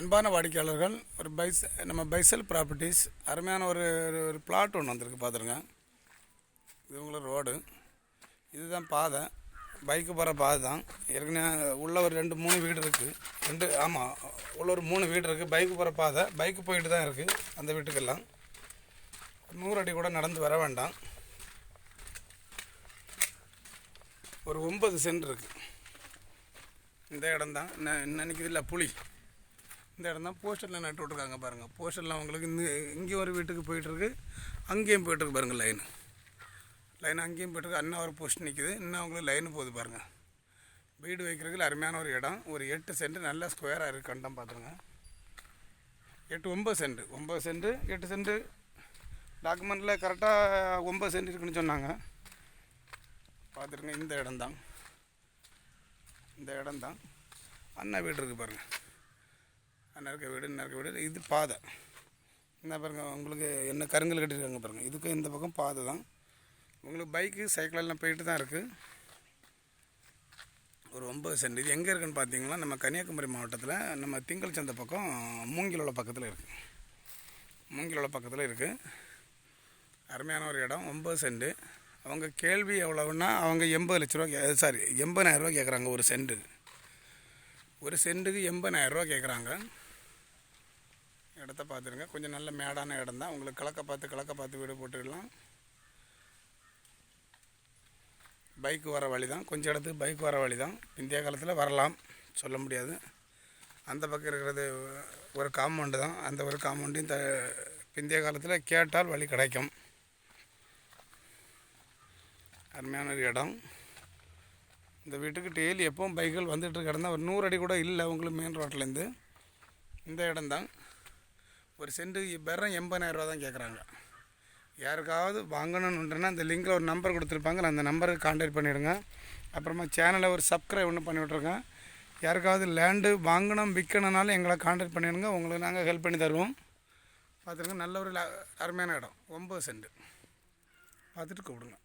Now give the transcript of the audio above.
அன்பான வாடிக்கையாளர்கள் ஒரு பைஸ் நம்ம பைசல் ப்ராப்பர்ட்டிஸ் அருமையான ஒரு ஒரு- பிளாட் ஒன்று வந்திருக்கு பார்த்துருங்க இது உங்களை ரோடு. இதுதான் பாதை. பைக்கு போகிற பாதை தான். ஏற்கனவே உள்ள ஒரு ரெண்டு மூணு வீடு இருக்குது ரெண்டு ஆமாம் உள்ள ஒரு மூணு வீடு இருக்குது பைக்கு போகிற பாதை பைக்கு போயிட்டு தான் இருக்குது அந்த வீட்டுக்கெல்லாம். நூறு அடி கூட நடந்து வர வேண்டாம். ஒரு ஒன்பது சென்ட் இருக்குது இந்த இடம் தான். இன்னைக்கு இல்லை புளி இந்த இடம் தான் போஸ்டரில் நட்டு விட்ருக்காங்க பாருங்கள் போஸ்டரில் அவங்களுக்கு இந்த இங்கேயும் ஒரு வீட்டுக்கு போயிட்டுருக்கு. அங்கேயும் போயிட்டுருக்கு பாருங்கள் லைன் லைன் அங்கேயும் போயிட்டுருக்கு. அண்ணா ஒரு போஸ்ட் நிற்கிது இன்னும் அவங்களுக்கு லைன் போகுது பாருங்கள் வீடு வைக்கிறதுக்கு அருமையான ஒரு இடம். ஒரு எட்டு சென்ட் நல்ல ஸ்கொயராக இருக்குது கண்டம் பார்த்துருங்க எட்டு ஒம்பது சென்ட். ஒம்பது சென்ட் எட்டு சென்ட். டாக்குமெண்ட்டில் கரெக்டாக ஒம்பது சென்ட் இருக்குன்னு சொன்னாங்க. பார்த்துருங்க இந்த இடம்தான் இந்த இடம்தான் அண்ணா வீடு இருக்குது பாருங்கள் நறுக்க வீடு நறுக்க வீடு. இது பாதை. என்ன பாருங்கள் உங்களுக்கு என்ன கருங்கல் கட்டியிருக்காங்க பாருங்கள் இதுக்கு இந்த பக்கம் பாதை தான். உங்களுக்கு பைக்கு சைக்கிள் எல்லாம் போயிட்டு தான் இருக்குது ஒரு ஒம்பது சென்ட். இது எங்கே இருக்குன்னு பார்த்தீங்கன்னா நம்ம கன்னியாகுமரி மாவட்டத்தில் நம்ம திங்கள் சந்தை பக்கம் மூங்கிலோட பக்கத்தில் இருக்குது மூங்கிலோட பக்கத்தில் இருக்குது அருமையான ஒரு இடம் ஒம்பது சென்ட். அவங்க கேள்வி எவ்வளவுன்னா அவங்க எண்பது லட்ச ரூபா சாரி எண்பதாயிரரூவா கேட்குறாங்க ஒரு சென்ட்டுக்கு ஒரு சென்ட்டுக்கு எண்பதாயிரரூவா கேட்குறாங்க இடத்த பார்த்துருங்க. கொஞ்சம் நல்ல மேடான இடம் தான். உங்களுக்கு கிழக்க பார்த்து கிழக்க பார்த்து வீடு போட்டுக்கலாம். பைக் வர வழி தான். கொஞ்சம் இடத்துக்கு பைக் வர வழி தான். இந்திய காலத்தில் வரலாம். சொல்ல முடியாது. அந்த பக்கம் இருக்கிறது ஒரு காம்பவுண்டு தான். அந்த ஒரு காம்பவுண்டையும் த பிந்தைய காலத்தில் கேட்டால் வழி கிடைக்கும். அருமையான ஒரு இடம். இந்த வீட்டுக்கு டெய்லி எப்பவும் பைக்குகள் வந்துட்டு கிடந்தா ஒரு நூறு அடி கூட இல்லை. உங்களுக்கு மெயின் ரோட்லேருந்து இந்த இடம்தான் ஒரு சென்ட்டு வெறும் எண்பதாயிரரூவா தான் கேட்குறாங்க. யாருக்காவது வாங்கணுன்றனா அந்த லிங்கில் ஒரு நம்பர் கொடுத்துருப்பாங்க. அந்த நம்பருக்கு கான்டாக்ட் பண்ணிவிடுங்க அப்புறமா சேனலை ஒரு சப்ஸ்கிரைப் ஒன்று பண்ணி விட்ருங்க யாருக்காவது லேண்டு வாங்கணும் விற்கணுனாலும் எங்களை கான்டாக்ட் பண்ணிடுங்க. உங்களுக்கு நாங்கள் ஹெல்ப் பண்ணி தருவோம். பார்த்துருங்க நல்ல ஒரு அருமையான இடம். ஒம்பது சென்ட் பார்த்துட்டு கூப்பிடுங்க.